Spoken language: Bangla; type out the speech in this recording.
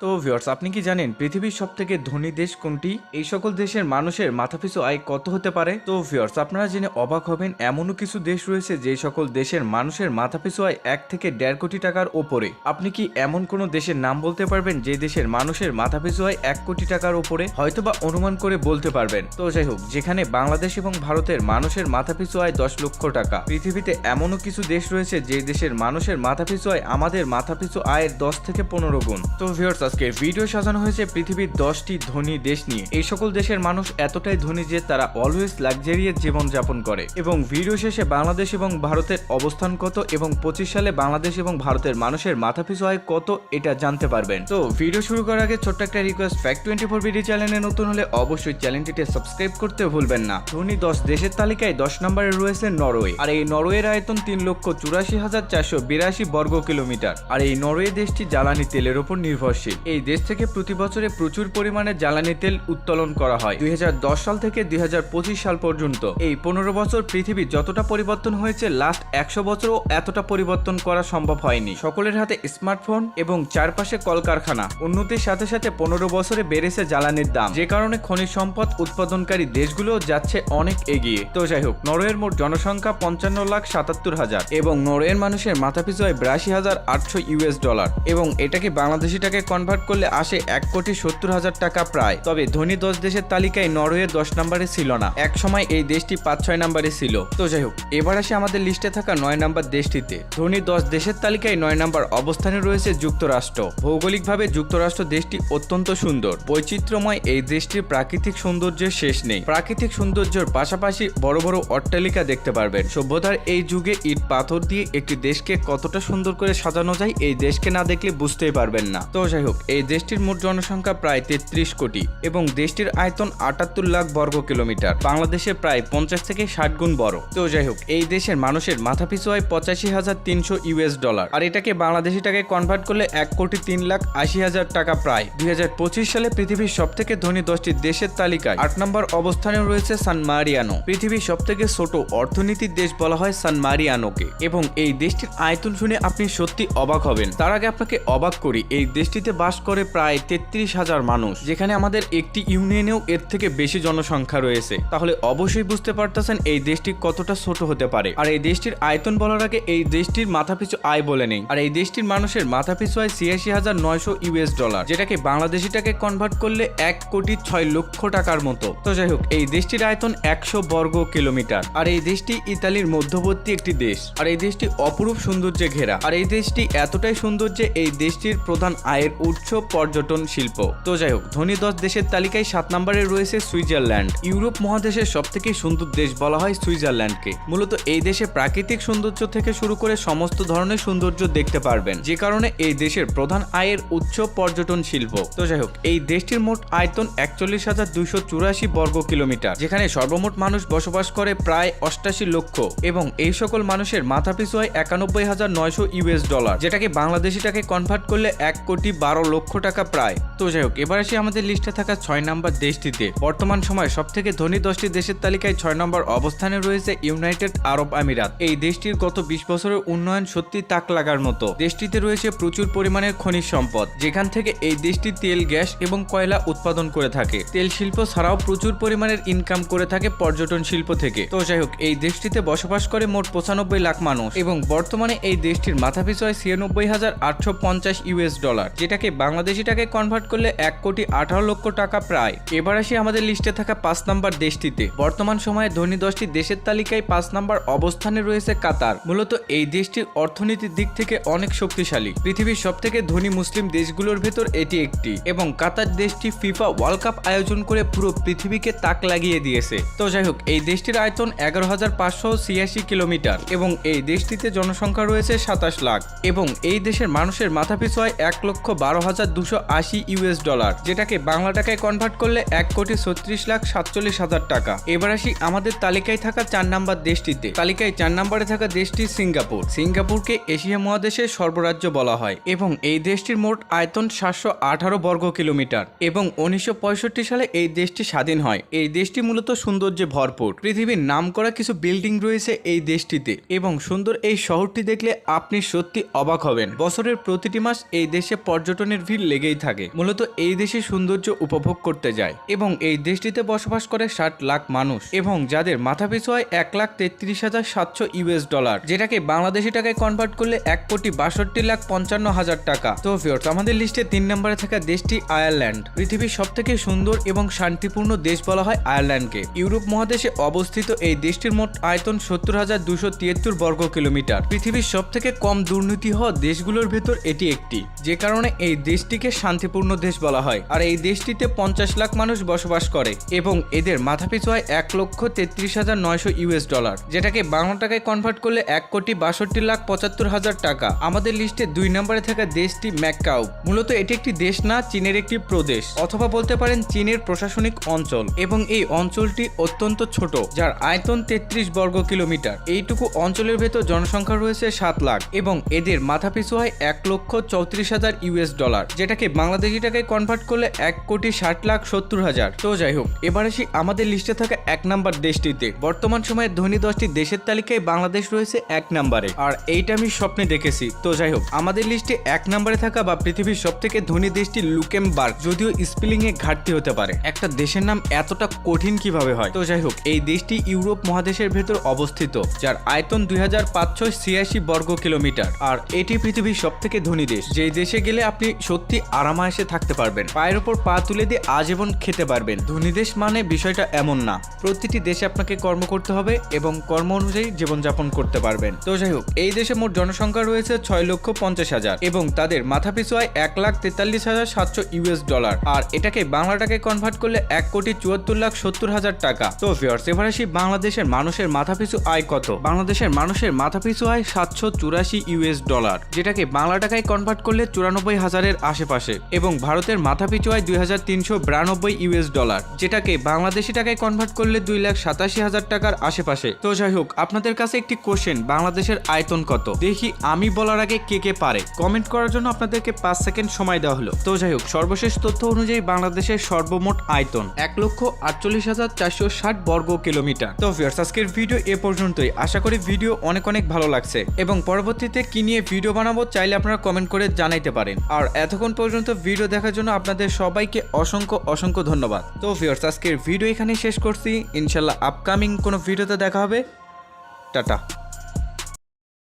তো ভিউয়ার্স আপনি কি জানেন পৃথিবীর সব থেকে ধনী দেশ কোনটি? এই সকল দেশের মানুষের মাথাপিছু আয় কত হতে পারে? তো ভিউয়ার্স আপনারা জেনে অবাক হবেন এমনও কিছু দেশ রয়েছে যে সকল দেশের মানুষের মাথাপিছু আয় এক থেকে দেড় কোটি টাকার ওপরে। আপনি কি এমন কোনো দেশের নাম বলতে পারবেন যে দেশের মানুষের মাথাপিছু আয় এক কোটি টাকার ওপরে? হয়তোবা অনুমান করে বলতে পারবেন। তো যাই হোক, যেখানে বাংলাদেশ এবং ভারতের মানুষের মাথাপিছু আয় দশ লক্ষ টাকা। পৃথিবীতে এমনও কিছু দেশ রয়েছে যে দেশের মানুষের মাথাপিছু আয় আমাদের মাথাপিছু আয়ের দশ থেকে পনেরো গুণ। তো ভিউয়ার্স আজকে ভিডিও সাজানো হয়েছে পৃথিবীর দশটি ধনী দেশ নিয়ে। এই সকল দেশের মানুষ এতটাই ধনী যে তারা অলওয়েজ লাক্সারিয়াস জীবন যাপন করে। এবং ভিডিও শেষে বাংলাদেশ এবং ভারতের অবস্থান কত এবং পঁচিশ সালে বাংলাদেশ এবং ভারতের মানুষের মাথাপিছু আয় কত এটা জানতে পারবেন। তো ভিডিও শুরু করার আগে ছোট্ট একটা request fact twenty four video চ্যানেলে নতুন হলে অবশ্যই চ্যানেলটিতে সাবস্ক্রাইব করতে ভুলবেন না। ধনী দশ দেশের তালিকায় দশ নম্বরে রয়েছে নরওয়ে। আর এই নরওয়ের আয়তন তিন লক্ষ চুরাশি হাজার চারশো বিরাশি বর্গ কিলোমিটার আর এই নরওয়ে দেশটি জ্বালানি তেলের উপর নির্ভরশীল। এই দেশ থেকে প্রতি বছরে প্রচুর পরিমাণে জ্বালানি তেল উত্তোলন করা হয়। দুই হাজার দশ সাল থেকে দু হাজার পঁচিশ সাল পর্যন্ত। এই পনেরো বছর পৃথিবী যতটা পরিবর্তন হয়েছে লাস্ট একশো বছরও এতটা পরিবর্তন করা সম্ভব হয়নি। সকলের হাতে স্মার্টফোন এবং চারপাশে কলকারখানা। উন্নতির সাথে সাথে পনেরো বছরে বেড়েছে জ্বালানির দাম। যে কারণে খনিজ সম্পদ উৎপাদনকারী দেশগুলো যাচ্ছে অনেক এগিয়ে। তো যাই হোক, নরওয়ের মোট জনসংখ্যা পঞ্চান্ন লাখ সাতাত্তর হাজার এবং নরওয়ের মানুষের মাথাপিছু হয় বিরাশি হাজার আটশো ইউএস ডলার। এবং এটাকে বাংলাদেশি টাকায় কনভার্ট করলে আসে এক কোটি সত্তর হাজার টাকা প্রায়। তবে ধনী দশ দেশের তালিকায় নরওয়ে দশ নম্বরে ছিল না। এক সময় এই দেশটি পাঁচ ছয় নম্বরে ছিল। তো যাই হোক, এবার আসে আমাদের লিস্টে থাকা নয় নম্বর দেশটিতে। ধনী দশ দেশের তালিকায় নয় নম্বর অবস্থানে রয়েছে যুক্তরাষ্ট্র। ভৌগোলিকভাবে যুক্তরাষ্ট্র দেশটি অত্যন্ত সুন্দর। বৈচিত্র্যময় এই দেশটির প্রাকৃতিক সৌন্দর্যের শেষ নেই। প্রাকৃতিক সৌন্দর্যের পাশাপাশি বড় বড় অট্টালিকা দেখতে পারবেন। সভ্যতার এই যুগে ইট পাথর দিয়ে একটি দেশকে কতটা সুন্দর করে সাজানো যায়, এই দেশকে না দেখলে বুঝতেই পারবেন না। তো যাই হোক এই দেশটির মোট জনসংখ্যা প্রায় তেত্রিশ কোটি এবং দেশটির আয়তন আটাত্তর লাখ বর্গ কিলোমিটার। বাংলাদেশে প্রায় পঞ্চাশ থেকে ষাট গুণ বড়। তো যাই হোক, এই দেশের মানুষের মাথাপিছু হয় পঁচাশি হাজার তিনশো ইউএস ডলার। আর এটাকে বাংলাদেশি টাকায় কনভার্ট করলে এক কোটি তিন লাখ আশি হাজার টাকা প্রায়। দুই হাজার পঁচিশ সালে পৃথিবীর সব থেকে ধনী দশটি দেশের তালিকায় আট নম্বর অবস্থানে রয়েছে সান মারিয়ানো। পৃথিবীর সব থেকে ছোট অর্থনীতির দেশ বলা হয় সান মারিয়ানোকে। এবং এই দেশটির আয়তন শুনে আপনি সত্যি অবাক হবেন। তার আগে আপনাকে অবাক করি, এই দেশটিতে বাস করে প্রায় তেত্রিশ হাজার মানুষ। যেখানে আমাদের একটি ইউনিয়নেও এর থেকে বেশি জনসংখ্যা রয়েছে। তাহলে অবশ্যই বুঝতে পারতেছেন এই দেশটি কতটা ছোট হতে পারে। আর এই দেশটির আয়তন বলার আগে এই দেশটির মাথাপিছু আয় বলে নেই। আর এই দেশটির মানুষের মাথাপিছু আয় ছিয়াশি হাজার নয়শো ইউএস ডলার। যেটাকে বাংলাদেশি টাকায় কনভার্ট করলে এক কোটি ছয় লক্ষ টাকার মতো। তো যাই হোক, এই দেশটির আয়তন একশো বর্গ কিলোমিটার। আর এই দেশটি ইতালির মধ্যবর্তী একটি দেশ। আর এই দেশটি অপরূপ সৌন্দর্যে ঘেরা। আর এই দেশটি এতটাই সুন্দর যে এই দেশটির প্রধান আয়ের উৎস পর্যটন শিল্প। তো যাই হোক, ধনী দশ দেশের তালিকায় সাত নম্বরে রয়েছে সুইজারল্যান্ড। ইউরোপ মহাদেশের সব থেকে সুন্দর দেশ বলা হয় সুইজারল্যান্ডকে। মূলত এই দেশে প্রাকৃতিক সৌন্দর্য থেকে শুরু করে সমস্ত ধরনের সৌন্দর্য দেখতে পারবেন। যে কারণে এই দেশের প্রধান আয়ের উৎস পর্যটন শিল্প। তো যাই হোক, এই দেশটির মোট আয়তন একচল্লিশ হাজার দুইশো চুরাশি বর্গ কিলোমিটার, যেখানে সর্বমোট মানুষ বসবাস করে প্রায় অষ্টাশি লক্ষ। এবং এই সকল মানুষের মাথাপিছু হয় একানব্বই হাজার নয়শো ইউএস ডলার, যেটাকে বাংলাদেশি টাকায় কনভার্ট করলে এক কোটি বারো লক্ষ টাকা প্রায়। তো যাই হোক, এবার আসি আমাদের লিস্টে থাকা ছয় নম্বর দেশটিতে। বর্তমান সময় সব থেকে ধনী দশটি দেশের তালিকায় ছয় নম্বর অবস্থানে রয়েছে ইউনাইটেড আরব আমিরাত। এই দেশটির গত বিশ বছরের উন্নয়ন সত্যি তাক লাগার মতো। দেশটিতে রয়েছে প্রচুর পরিমাণের খনিজ সম্পদ, যেখান থেকে এই দেশটি তেল, গ্যাস এবং কয়লা উৎপাদন করে থাকে। তেল শিল্প ছাড়াও প্রচুর পরিমাণের ইনকাম করে থাকে পর্যটন শিল্প থেকে। তো যাই হোক, এই দেশটিতে বসবাস করে মোট পঁচানব্বই লাখ মানুষ এবং বর্তমানে এই দেশটির মাথাপিছু হয় ছিয়ানব্বই হাজার আটশো পঞ্চাশ ইউএস ডলার, যেটাকে বাংলাদেশি টাকায় কনভার্ট করলে এক কোটি আঠারো লক্ষ টাকা প্রায়। এবার আসি আমাদের লিস্টে থাকা পাঁচ নাম্বার দেশটিতে। বর্তমান সময়ে ধনী দশটি দেশের তালিকায় পাঁচ নাম্বার অবস্থানে রয়েছে কাতার। মূলত এই দেশটির অর্থনীতির দিক থেকে অনেক শক্তিশালী। পৃথিবীর সব থেকে ধনী মুসলিম দেশগুলোর ভেতর এটি একটি। এবং কাতার দেশটি ফিফা ওয়ার্ল্ড কাপ আয়োজন করে পুরো পৃথিবীকে তাক লাগিয়ে দিয়েছে। তো যাই হোক, এই দেশটির আয়তন এগারো হাজার পাঁচশো ছিয়াশি কিলোমিটার এবং এই দেশটিতে জনসংখ্যা রয়েছে সাতাশ লাখ। এবং এই দেশের মানুষের মাথাপিছু হয় এক লক্ষ বারো হাজার দুশো আশি ইউএস ডলার, যেটাকে বাংলা টাকায় কনভার্ট করলে এক কোটি ছত্রিশ লাখ সাতচল্লিশ হাজার টাকা। এবার আসি আমাদের তালিকায় থাকা চার নাম্বার দেশটিতে। তালিকায় চার নম্বরে থাকা দেশটি সিঙ্গাপুর। সিঙ্গাপুরকে এশিয়া মহাদেশের সর্বরাজ্য বলা হয় এবং এই দেশটির মোট আয়তন সাতশো আঠারো বর্গ কিলোমিটার এবং উনিশশো পঁয়ষট্টি সালে এই দেশটি স্বাধীন হয়। এই দেশটি মূলত সৌন্দর্যে ভরপুর। পৃথিবীর নাম করা কিছু বিল্ডিং রয়েছে এই দেশটিতে এবং সুন্দর এই শহরটি দেখলে আপনি সত্যি অবাক হবেন। বছরের প্রতিটি মাস এই দেশে পর্যটন পর্যটনের ভিড় লেগেই থাকে। মূলত এই দেশে সৌন্দর্য উপভোগ করতে যায় এবং এই দেশটিতে বসবাস করে ষাট লাখ মানুষ এবং যাদের মাথাপিছু হয় এক লাখ তেত্রিশ হাজার সাতশো ইউএস ডলার, যেটাকে বাংলাদেশি টাকায় কনভার্ট করলে এক কোটি বাষট্টি লাখ পঞ্চান্ন হাজার টাকা। তো ভিউয়ার্স আমাদের লিস্টে তিন নম্বরে থাকা দেশটি আয়ারল্যান্ড। পৃথিবীর সব থেকে সুন্দর এবং শান্তিপূর্ণ দেশ বলা হয় আয়ারল্যান্ডকে। ইউরোপ মহাদেশে অবস্থিত এই দেশটির মোট আয়তন সত্তর হাজার দুশো তিয়াত্তর বর্গ কিলোমিটার পৃথিবীর সব থেকে কম দুর্নীতি হওয়া দেশগুলোর ভেতর এটি একটি। যে কারণে এই দেশটিকে শান্তিপূর্ণ দেশ বলা হয়। আর এই দেশটিতে পঞ্চাশ লাখ মানুষ বসবাস করে এবং এদের মাথাপিছু হয় এক লক্ষ তেত্রিশ হাজার নয়শো ইউএস ডলার, যেটাকে বাংলা টাকায় কনভার্ট করলে এক কোটি বাষট্টি লাখ পঁচাত্তর হাজার টাকা। আমাদের লিস্টে দুই নম্বরে থাকা দেশটি ম্যাককাউ। মূলত এটি একটি দেশ না, চীনের একটি প্রদেশ, অথবা বলতে পারেন চীনের প্রশাসনিক অঞ্চল। এবং এই অঞ্চলটি অত্যন্ত ছোট, যার আয়তন তেত্রিশ বর্গ কিলোমিটার। এইটুকু অঞ্চলের ভেতর জনসংখ্যা রয়েছে সাত লাখ এবং এদের মাথাপিছু হয় এক লক্ষ চৌত্রিশ হাজার ইউএস ডলার। যেটাকে বাংলাদেশি টাকায় কনভার্ট করলে এক কোটি ষাট লাখ সত্তর হাজার। তো যাই হোক, এবার আসি আমাদের লিস্টে থাকা এক নাম্বার দেশটিতে। বর্তমান সময়ে ধনী দশটি দেশের তালিকায় বাংলাদেশ রয়েছে এক নাম্বারে আর এইটা আমি স্বপ্নে দেখেছি। তো যাই হোক, আমাদের লিস্টে এক নাম্বারে থাকা বা পৃথিবীর সব থেকে ধনী দেশটি লুকেমবার্গ, যদিও স্পেলিং এ ঘাটতি হতে পারে। একটা দেশের নাম এতটা কঠিন কীভাবে হয়? তো যাই হোক, এই দেশটি ইউরোপ মহাদেশের ভেতর অবস্থিত, যার আয়তন দুই হাজার পাঁচশো ছিয়াশি বর্গ কিলোমিটার আর এটি পৃথিবীর সব থেকে ধনী দেশ। যেই দেশে গেলে আপনি সত্যি আরামায়েসে থাকতে পারবেন। পায়ের ওপর পা তুলে দিয়ে আজীবন খেতে পারবেন। ধনী দেশ মানে বিষয়টা এমন না। প্রতিটি দেশে আপনাকে কর্ম করতে হবে এবং কর্ম অনুযায়ী জীবনযাপন করতে পারবেন। তো যাই হোক, এই দেশে মোট জনসংখ্যা রয়েছে ছয় লক্ষ পঞ্চাশ হাজার এবং তাদের মাথাপিছু আয় এক লাখ তেতাল্লিশ হাজার সাতশো ইউএস ডলার। আর এটাকে বাংলা টাকায় কনভার্ট করলে এক কোটি চুয়াত্তর লাখ সত্তর হাজার টাকা। তো ভিওর্স এবার আসি বাংলাদেশের মানুষের মাথাপিছু আয় কত? বাংলাদেশের মানুষের মাথাপিছু আয় সাতশো চুরাশি ইউএস ডলার, যেটাকে বাংলা টাকায় কনভার্ট করলে চুরানব্বই হাজারের আশেপাশে এবং ভারতের মাথাপিছু আয় দুই হাজার তিনশো বিরানব্বই ইউএস ডলার, যেটাকে বাংলাদেশি টাকায় কনভার্ট করলে দুই লাখ সাতাশি হাজার টাকার আশেপাশে। তো যাই হোক, আপনাদের কাছে একটি কোশ্চেন বাংলাদেশের আয়তন কত? দেখি আমি বলার আগে কে কে পারে। কমেন্ট করার জন্য আপনাদেরকে পাঁচ সেকেন্ড সময় দেওয়া হলো। তো যাই হোক, সর্বশেষ তথ্য অনুযায়ী বাংলাদেশের সর্বমোট আয়তন এক লক্ষ আটচল্লিশ হাজার চারশো ষাট বর্গ কিলোমিটার। তো ভিউয়ার্স আজকের ভিডিও এ পর্যন্তই। আশা করি ভিডিও অনেক অনেক ভালো লাগছে। এবং পরবর্তীতে কি নিয়ে ভিডিও বানাবো, চাইলে আপনারা কমেন্ট করে জানাইতে পারেন। আর এতক্ষণ পর্যন্ত ভিডিও দেখার জন্য আপনাদের সবাইকে অসংখ্য অসংখ্য ধন্যবাদ। তো ভিওর্স আজকের ভিডিও এখানেই শেষ করছি। ইনশাল্লাহ আপকামিং কোনো ভিডিওতে দেখা হবে। টাটা।